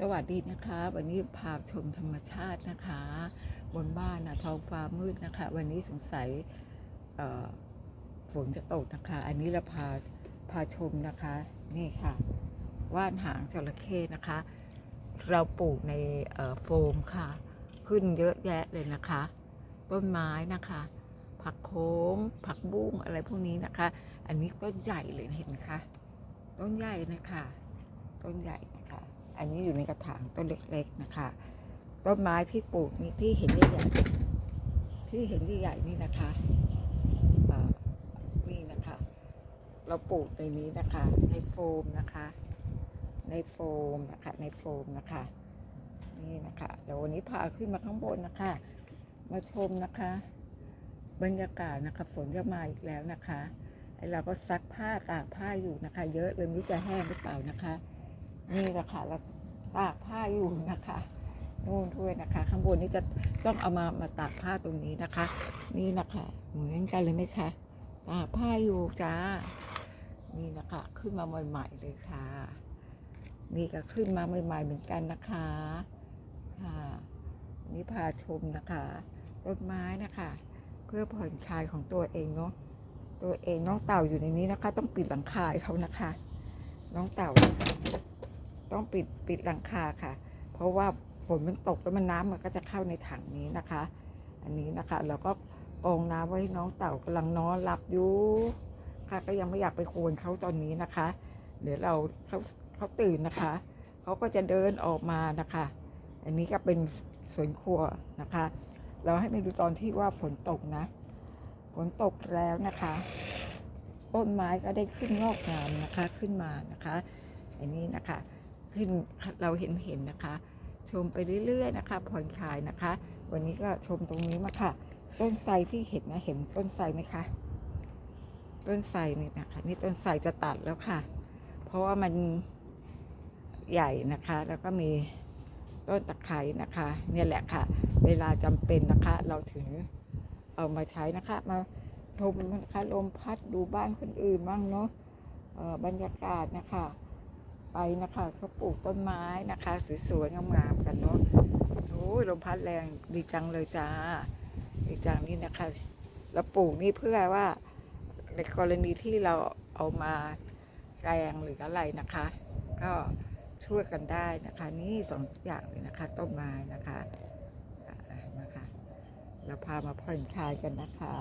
สวัสดีนะคะ วันนี้พาชมธรรมชาตินะคะ บนบ้านนะท้องฟ้ามืดนะคะ วันนี้สงสัยฝนจะตกนะคะ อันนี้เราพาพาชมนะคะ นี่ค่ะ ว่านหางจระเข้นะคะ เราปลูกในโฟมค่ะ ขึ้นเยอะแยะเลยนะคะ ต้นไม้นะคะ ผักโค้ง ผักบุ้งอะไรพวกนี้นะคะ อันนี้ต้นใหญ่เลยเห็นไหมคะต้นใหญ่นะคะ ต้นใหญ่ อันนี้อยู่ในกระถางต้นเล็กๆนะคะ ต้นไม้ที่ปลูกนี่ที่เห็นใหญ่ๆที่เห็นใหญ่ๆนี่นะคะนี่นะคะ เราปลูกในนี้นะคะ ในโฟมนะคะ ในโฟมนะคะในโฟมนะคะ นี่นะคะเดี๋ยววันนี้พาขึ้นมาข้างบนนะคะ มาชมนะคะ บรรยากาศนะคะฝนจะมาอีกแล้วนะคะไอเราก็ซักผ้าตากผ้าอยู่นะคะ เยอะเลยไม่รู้จะแห้งหรือเปล่านะคะ นี่แหละค่ะเราตากผ้าอยู่นะคะนู่นด้วยนะคะ ข้างบนนี่จะต้องเอามามาตากผ้าตรงนี้นะคะ นี่นะคะเหมือนกันเลยไหมคะตากผ้าอยู่จ้านี่นะคะขึ้นมาใหม่ๆเลยค่ะ นี่ก็ขึ้นมาใหม่ๆเหมือนกันนะคะค่ะนี่พาชมนะคะต้นไม้นะคะ เพื่อผ่อนคลายของตัวเองเนาะตัวเองน้องเต่าอยู่ในนี้นะคะ ต้องปิดหลังคาให้เขานะคะ น้องเต่านะคะ ต้องปิดปิดหลังคาค่ะ เพราะว่าฝนมันตกแล้วมันน้ำมันก็จะเข้าในถังนี้นะคะ อันนี้นะคะเราก็กองน้ำไว้น้องเต่ากำลังนอนหลับอยู่ค่ะก็ยังไม่อยากไปโคนเขาตอนนี้นะคะ เดี๋ยวเราเขาเขาตื่นนะคะเขาก็จะเดินออกมานะคะ อันนี้ก็เป็นสวนครัวนะคะ เราให้ไปดูตอนที่ว่าฝนตกนะ ฝนตกแล้วนะคะ ต้นไม้ก็ได้ขึ้นงอกงามนะคะขึ้นมานะคะ อันนี้นะคะ ขึ้นเราเห็นเห็นนะคะ ชมไปเรื่อยๆนะคะผ่อนคลายนะคะ วันนี้ก็ชมตรงนี้มาค่ะ ต้นไทรที่เห็นนะเห็นต้นไทรไหมคะต้นไทรนี่นะคะนี่ต้นไทรจะตัดแล้วค่ะ เพราะว่ามันใหญ่นะคะ แล้วก็มีต้นตะไคร้นะคะ เนี่ยแหละค่ะ เวลาจำเป็นนะคะ เราถึงเอามาใช้นะคะ มาชมนะคะลมพัดดูบ้านคนอื่นบ้างเนาะอ่อบรรยากาศนะคะ ไปนะคะเขาปลูกต้นไม้นะคะ สวยๆงามๆกันเนาะโอ้ยลมพัดแรงดีจังเลยจ้าดีจังนี่นะคะแล้วปลูกนี่เพื่อว่าในกรณีที่เราเอามาแกงหรืออะไรนะคะ ก็ช่วยกันได้นะคะ นี่สองอย่างเลยนะคะต้นไม้นะคะนะคะ เราพามาผ่อนคลายกันนะคะ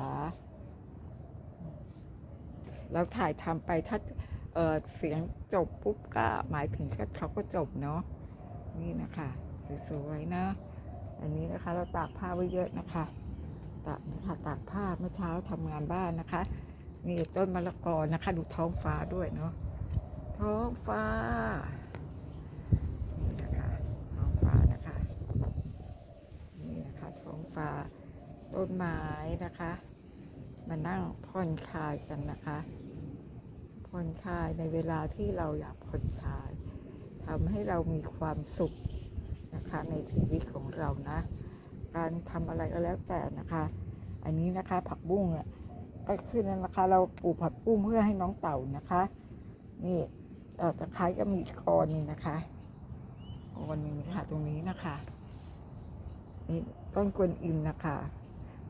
เราถ่ายทำไปถ้า เออเสียงจบปุ๊บก็หมายถึงก็เขาก็จบเนาะนี่นะคะสวยๆนะอันนี้นะคะเราตากผ้าไว้เยอะนะคะตากนะคะตากผ้าเมื่อเช้าทำงานบ้านนะคะ นี่ต้นมะละกอนะคะ ดูท้องฟ้าด้วยเนาะท้องฟ้านี่นะคะท้องฟ้านะคะนี่นะคะท้องฟ้าต้นไม้นะคะ มานั่งผ่อนคลายกันนะคะ ผ่อนคลายในเวลาที่เราอยากผ่อนคลายทำให้เรามีความสุขนะคะในชีวิตของเรานะ การทำอะไรก็แล้วแต่นะคะ อันนี้นะคะผักบุ้งเนี่ยก็ขึ้นแล้วนะคะ เราปลูกผักบุ้งเพื่อให้น้องเต่านะคะ นี่ตะไคร้ก็มีกอนหนึงนะคะกอนนึงค่ะตรงนี้นะคะนี่ต้นกวนอิมนะคะ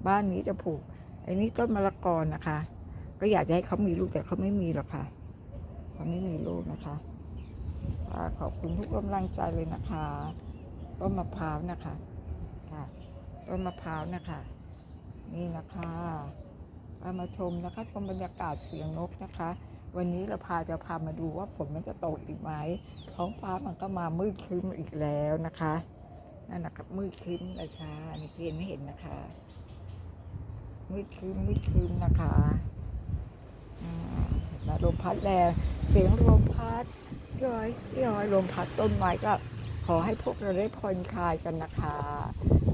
บ้านนี้จะปลูกอ้นี่ต้นมะละกอนะคะ ก็อยากจะให้เขามีลูกแต่เขาไม่มีหรอกค่ะเขาไม่มีลูกนะคะขอบคุณทุกกำลังใจเลยนะคะต้นมะพร้าวนะคะค่ะต้นมะพร้าวนะคะ นี่นะคะามาชมนะคะชมบรรยากาศเสียงนกนะคะ วันนี้เราพาจะพามาดูว่าฝนมันจะตกอีกไหมท้องฟ้ามันก็มามืดครึ้มอีกแล้วนะคะนั่นนะครับมืดครึ้มเลยค่ะนนี้เห็นไม่เห็นนะคะ มืดครึ้มมืดครึ้มนะคะ ลมพัดแรงเสียงลมพัดย้อยย้อยลมพัดต้นไม้ก็ ขอให้พวกเราได้ผ่อนคลายกันนะคะ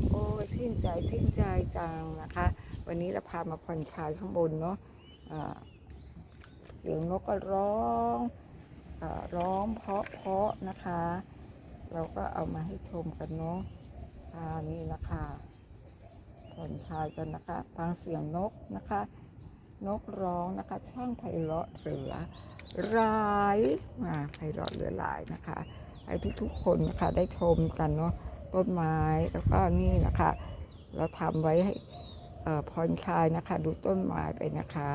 โอ้ชื่นใจชื่นใจจังนะคะ วันนี้เราพามาผ่อนคลายข้างบนเนาะเสียงนกก็ร้องอร้องเพาะเพาะนะคะ เราก็เอามาให้ชมกันเนาะนี่นะคะผ่อนคลายกันนะคะ ฟังเสียงนกนะคะ นกร้องนะคะ ช่างไพเราะเหลือหลายอ่าไพเราะเหลือหลายนะคะให้ทุกๆคนนะคะได้ชมกันเนาะต้นไม้แล้วก็นี่นะคะ เราทำไว้ให้เอ่อผ่อนคลายนะคะ ดูต้นไม้ไปนะคะ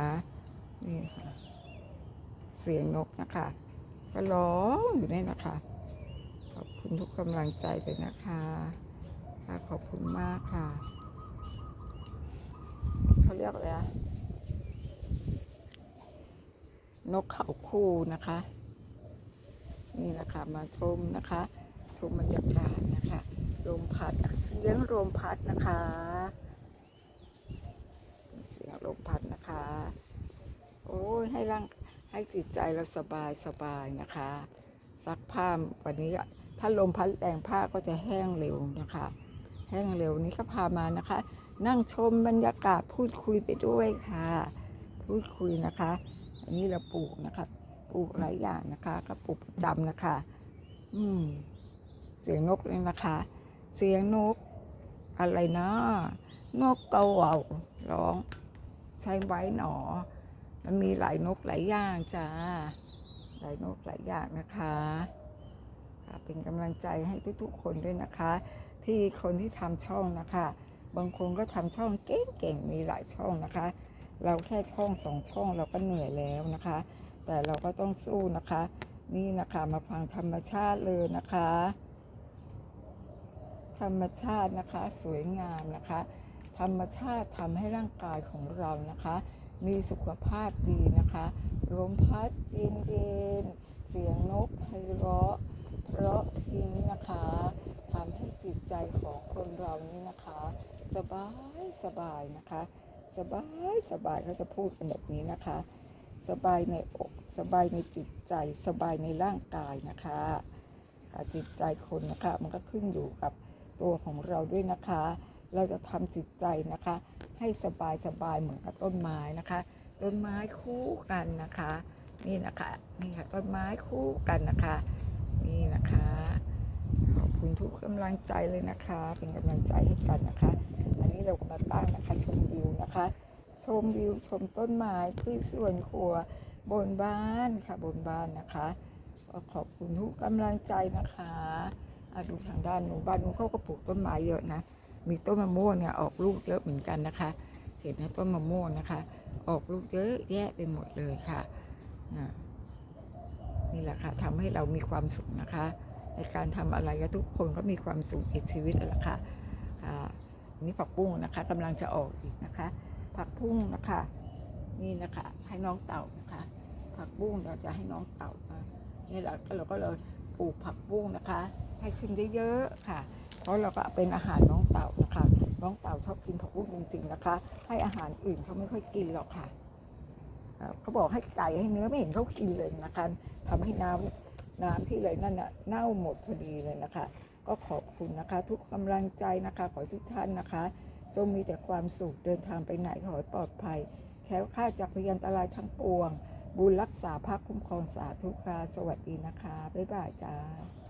นี่ค่ะเสียงนกนะคะ ก็ร้องอยู่นี่นะคะ ขอบคุณทุกกำลังใจเลยนะคะค่ะขอบคุณมากค่ะเขาเรียกอะไรอะ นกเขาคู่นะคะ นี่นะคะมาชมนะคะชมบรรยากาศนะคะลมพัดเสียงลมพัดนะคะ เสียงลมพัดนะคะ โอ้ยให้ร่างให้จิตใจเราสบายสบายนะคะซักผ้าวันนี้ถ้าลมพัดแรงผ้าก็จะแห้งเร็วนะคะ แห้งเร็วนี้ก็พามานะคะ นั่งชมบรรยากาศพูดคุยไปด้วยค่ะ พูดคุยนะคะ อันนี้เราปลูกนะคะ ปลูกหลายอย่างนะคะ ก็ปลูกประจำนะคะ อืม เสียงนกเลยนะคะ เสียงนก อะไรนะนกเกาเหว่าร้อง ใช้ไว้หนอ มันมีหลายนกหลายอย่างจ้า หลายนกหลายอย่างนะคะค่ะเป็นกำลังใจให้ทุกๆคนด้วยนะคะ ที่คนที่ทำช่องนะคะ บางคนก็ทำช่องเก่งๆมีหลายช่องนะคะ เราแค่ช่องสองช่องเราก็เหนื่อยแล้วนะคะ แต่เราก็ต้องสู้นะคะ นี่นะคะมาฟังธรรมชาติเลยนะคะ ธรรมชาตินะคะสวยงามนะคะ ธรรมชาติทำให้ร่างกายของเรานะคะ มีสุขภาพดีนะคะลมพัดเย็นเย็นเสียงนกไพเราะเพราะทิ้งนะคะทำให้จิตใจของคนเรานี่นะคะ สบายสบายนะคะ สบายสบายเขาจะพูดกันแบบนี้นะคะ สบายในอกสบายในจิตใจ สบายในร่างกายนะคะจิตใจคนนะคะมันก็ขึ้นอยู่กับตัวของเราด้วยนะคะ เราจะทำจิตใจนะคะ ให้สบายสบายเหมือนกับต้นไม้นะคะ ต้นไม้คู่กันนะคะ นี่นะคะนี่ค่ะต้นไม้คู่กันนะคะ นี่นะคะขอบคุณทุกกำลังใจเลยนะคะ เป็นกำลังใจให้กันนะคะ เราก็มาตั้งนะคะ ชมวิวนะคะ ชมวิวชมต้นไม้ที่ส่วนครัวบนบ้านค่ะบนบ้านนะคะก็ขอบคุณทุกกำลังใจนะคะอะดูทางด้านหนูบ้านหนูเขาก็ปลูกต้นไม้เยอะนะ มีต้นมะม่วงเนี่ยออกลูกเยอะเหมือนกันนะคะ เห็นนะต้นมะม่วงนะคะ ออกลูกเยอะแยะไปหมดเลยค่ะนี่แหละค่ะทำให้เรามีความสุขนะคะ ในการทำอะไรก็ทุกคนก็มีความสุขในชีวิตแล้วล่ะค่ะค่ะ นนี้ผักบุ้งนะคะกำลังจะออกอีกนะคะ ผักบุ้งนะคะนี่นะคะให้น้องเต่านะคะผักบุ้งเราจะให้น้องเต่านี่แหละก็เราก็เลยปลูกผักบุ้งนะคะ ให้ขึ้นเยอะๆค่ะ เพราะเราก็เป็นอาหารน้องเต่านะคะ น้องเต่าชอบกินผักบุ้งจริงๆนะคะ ให้อาหารอื่นเขาไม่ค่อยกินหรอกค่ะเขาบอกให้ไก่ให้เนื้อไม่เห็นเขากินเลยนะคะทำให้น้ำน้ำที่เลยนั่นน่ะเน่าหมดพอดีเลยนะคะ ก็ขอบคุณนะคะ ทุกกำลังใจนะคะ ขอทุกท่านนะคะจงมีแต่ความสุขเดินทางไปไหนขอให้ปลอดภัยแคล้วคลาดจากพยันตรายทั้งปวง บุญรักษาพระคุ้มครองสาธุค่ะสวัสดีนะคะ บ๊ายบายจ้า